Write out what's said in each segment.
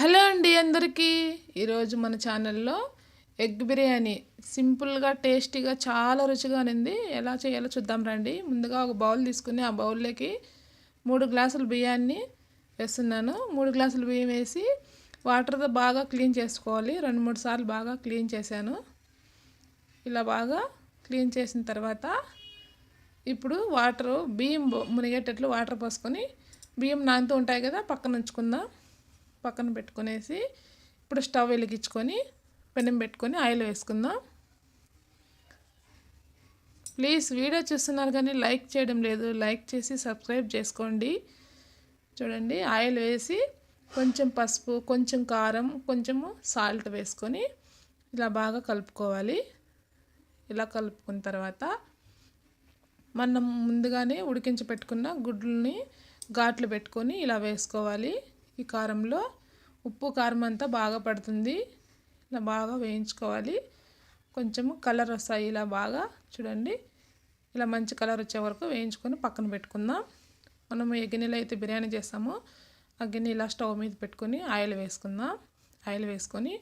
Hello అండి అందరికీ. ఈరోజు మన ఛానల్లో ఎగ్ బిర్యానీ. సింపుల్గా టేస్టీగా చాలా రుచిగా ఉంది ఎలా చేయాలో చూద్దాం రండి. ముందుగా ఒక బౌల్ తీసుకుని ఆ బౌల్లోకి మూడు గ్లాసుల బియ్యాన్ని వేస్తున్నాను. మూడు గ్లాసుల బియ్యం వేసి వాటర్తో బాగా క్లీన్ చేసుకోవాలి. రెండు మూడు సార్లు బాగా క్లీన్ చేశాను. ఇలా బాగా క్లీన్ చేసిన తర్వాత ఇప్పుడు వాటరు బియ్యం మునిగేటట్లు వాటర్ పోసుకొని బియ్యం నానుతూ ఉంటాయి కదా పక్కన ఉంచుకుందాం. పక్కన పెట్టుకునేసి ఇప్పుడు స్టవ్ వెలిగించుకొని పెనం పెట్టుకొని ఆయిల్ వేసుకుందాం. ప్లీజ్ వీడియో చూస్తున్నారు కానీ లైక్ చేయడం లేదు. లైక్ చేసి సబ్స్క్రైబ్ చేసుకోండి. చూడండి ఆయిల్ వేసి కొంచెం పసుపు కొంచెం కారం కొంచెము సాల్ట్ వేసుకొని ఇలా బాగా కలుపుకోవాలి. ఇలా కలుపుకున్న తర్వాత మనం ముందుగానే ఉడికించి పెట్టుకున్న గుడ్లని ఘాట్లు పెట్టుకొని ఇలా వేసుకోవాలి. ఈ కారంలో ఉప్పు కారం అంతా బాగా పడుతుంది. ఇలా బాగా వేయించుకోవాలి. కొంచెము కలర్ వస్తాయి ఇలా బాగా. చూడండి. ఇలా మంచి కలర్ వచ్చే వరకు వేయించుకొని పక్కన పెట్టుకుందాం. మనము ఏ గిన్నెలో అయితే బిర్యానీ చేస్తామో ఆ గిన్నె ఇలా స్టవ్ మీద పెట్టుకొని ఆయిల్ వేసుకుందాం. ఆయిల్ వేసుకొని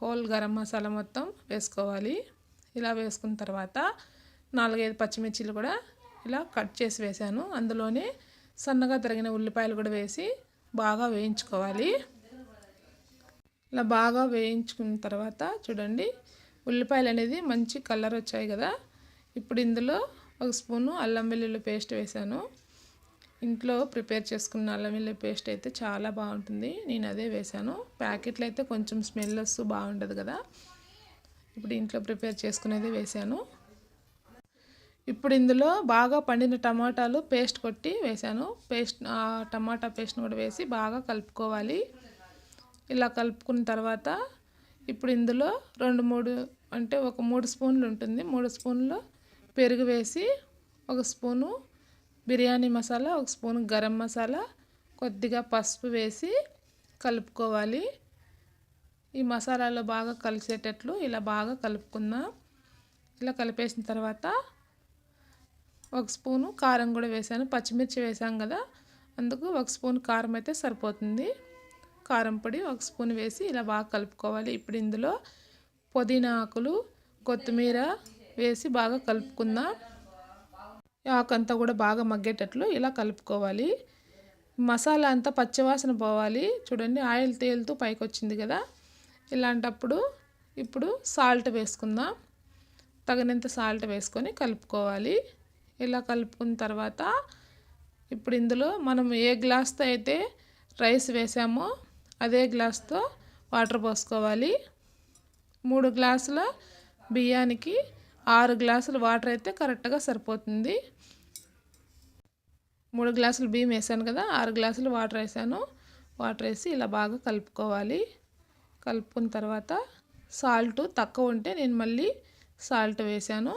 హోల్ గరం మసాలా మొత్తం వేసుకోవాలి. ఇలా వేసుకున్న తర్వాత నాలుగైదు పచ్చిమిర్చిలు కూడా ఇలా కట్ చేసి వేసాను అందులోనే సన్నగా తరిగిన ఉల్లిపాయలు కూడా వేసి బాగా వేయించుకోవాలి. ఇలా బాగా వేయించుకున్న తర్వాత చూడండి ఉల్లిపాయలు అనేది మంచి కలర్ వచ్చాయి కదా. ఇప్పుడు ఇందులో ఒక స్పూను అల్లం వెల్లుల్లి పేస్ట్ వేసాను ఇంట్లో ప్రిపేర్ చేసుకున్న అల్లం వెల్లుల్లి పేస్ట్ అయితే చాలా బాగుంటుంది. నేను అదే వేసాను ప్యాకెట్లు అయితే కొంచెం స్మెల్ వస్తూ బాగుండదు కదా. ఇప్పుడు ఇంట్లో ప్రిపేర్ చేసుకునేది వేసాను ఇప్పుడు ఇందులో బాగా పండిన టమాటాలు పేస్ట్ కొట్టి వేసాను. పేస్ట్ టమాటా పేస్ట్ని కూడా వేసి బాగా కలుపుకోవాలి. ఇలా కలుపుకున్న తర్వాత ఇప్పుడు ఇందులో రెండు మూడు అంటే ఒక మూడు స్పూన్లు ఉంటుంది. మూడు స్పూన్లు పెరుగు వేసి ఒక స్పూను బిర్యానీ మసాలా ఒక స్పూన్ గరం మసాలా కొద్దిగా పసుపు వేసి కలుపుకోవాలి. ఈ మసాలాలో బాగా కలిసేటట్లు ఇలా బాగా కలుపుకుందాం. ఇలా కలిపేసిన తర్వాత ఒక స్పూను కారం కూడా వేసాను. పచ్చిమిర్చి వేసాం కదా అందుకు ఒక స్పూన్ కారం అయితే సరిపోతుంది. కారం పొడి ఒక స్పూన్ వేసి ఇలా బాగా కలుపుకోవాలి. ఇప్పుడు ఇందులో పుదీనా ఆకులు కొత్తిమీర వేసి బాగా కలుపుకుందాం. ఆకంతా కూడా బాగా మగ్గేటట్లు ఇలా కలుపుకోవాలి. మసాలా అంతా పచ్చివాసన పోవాలి. చూడండి ఆయిల్ తేలుతూ పైకి వచ్చింది కదా. ఇలాంటప్పుడు ఇప్పుడు సాల్ట్ వేసుకుందాం. తగినంత సాల్ట్ వేసుకొని కలుపుకోవాలి. ఇలా కలుపుకున్న తర్వాత ఇప్పుడు ఇందులో మనం ఏ గ్లాస్తో అయితే రైస్ వేసామో అదే గ్లాస్తో వాటర్ పోసుకోవాలి. మూడు గ్లాసుల బియ్యానికి ఆరు గ్లాసులు వాటర్ అయితే కరెక్ట్గా సరిపోతుంది. మూడు గ్లాసులు బియ్యం వేసాను కదా ఆరు గ్లాసులు వాటర్ వేసాను. వాటర్ వేసి ఇలా బాగా కలుపుకోవాలి. కలుపుకున్న తర్వాత సాల్ట్ తక్కువ ఉంటే నేను మళ్ళీ సాల్ట్ వేసాను.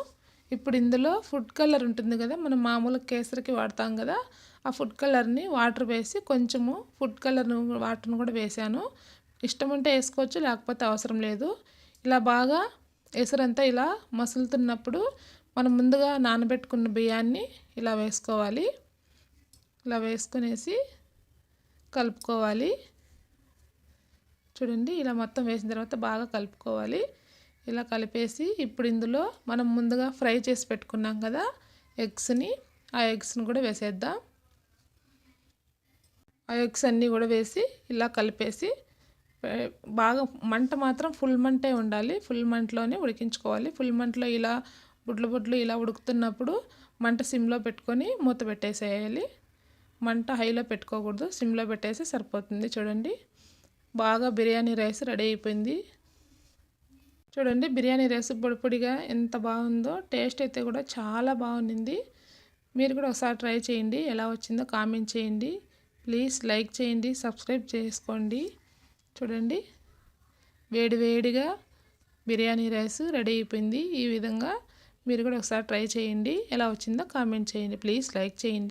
ఇప్పుడు ఇందులో ఫుడ్ కలర్ ఉంటుంది కదా మనం మామూలు కేసరికి వాడతాం కదా ఆ ఫుడ్ కలర్ని వాటర్ వేసి కొంచెము ఫుడ్ కలర్ వాటర్ను కూడా వేసాను. ఇష్టం ఉంటే వేసుకోవచ్చు లేకపోతే అవసరం లేదు. ఇలా బాగా ఎసరంతా ఇలా మసులుతున్నప్పుడు మనం ముందుగా నానబెట్టుకున్న బియ్యాన్ని ఇలా వేసుకోవాలి. ఇలా వేసుకునేసి కలుపుకోవాలి. చూడండి ఇలా మొత్తం వేసిన తర్వాత బాగా కలుపుకోవాలి. ఇలా కలిపేసి ఇప్పుడు ఇందులో మనం ముందుగా ఫ్రై చేసి పెట్టుకున్నాం కదా ఎగ్స్ని. ఆ ఎగ్స్ని కూడా వేసేద్దాం. ఆ ఎగ్స్ అన్నీ కూడా వేసి ఇలా కలిపేసి బాగా మంట మాత్రం ఫుల్ మంటే ఉండాలి. ఫుల్ మంటలోనే ఉడికించుకోవాలి. ఫుల్ మంటలో ఇలా బుడ్లు బుడ్లు ఇలా ఉడుకుతున్నప్పుడు మంట సిమ్లో పెట్టుకొని మూత పెట్టేసేయాలి. మంట హైలో పెట్టుకోకూడదు. సిమ్లో పెట్టేసి సరిపోతుంది. చూడండి. బాగా బిర్యానీ రైస్ రెడీ అయిపోయింది. చూడండి బిర్యానీ రైస్ పొడి పొడిగా ఎంత బాగుందో టేస్ట్ అయితే కూడా చాలా బాగుంది మీరు కూడా ఒకసారి ట్రై చేయండి ఎలా వచ్చిందో కామెంట్ చేయండి. ప్లీజ్ లైక్ చేయండి సబ్స్క్రైబ్ చేసుకోండి. చూడండి వేడివేడిగా బిర్యానీ రైస్ రెడీ అయిపోయింది. ఈ విధంగా మీరు కూడా ఒకసారి ట్రై చేయండి ఎలా వచ్చిందో కామెంట్ చేయండి. ప్లీజ్ లైక్ చేయండి.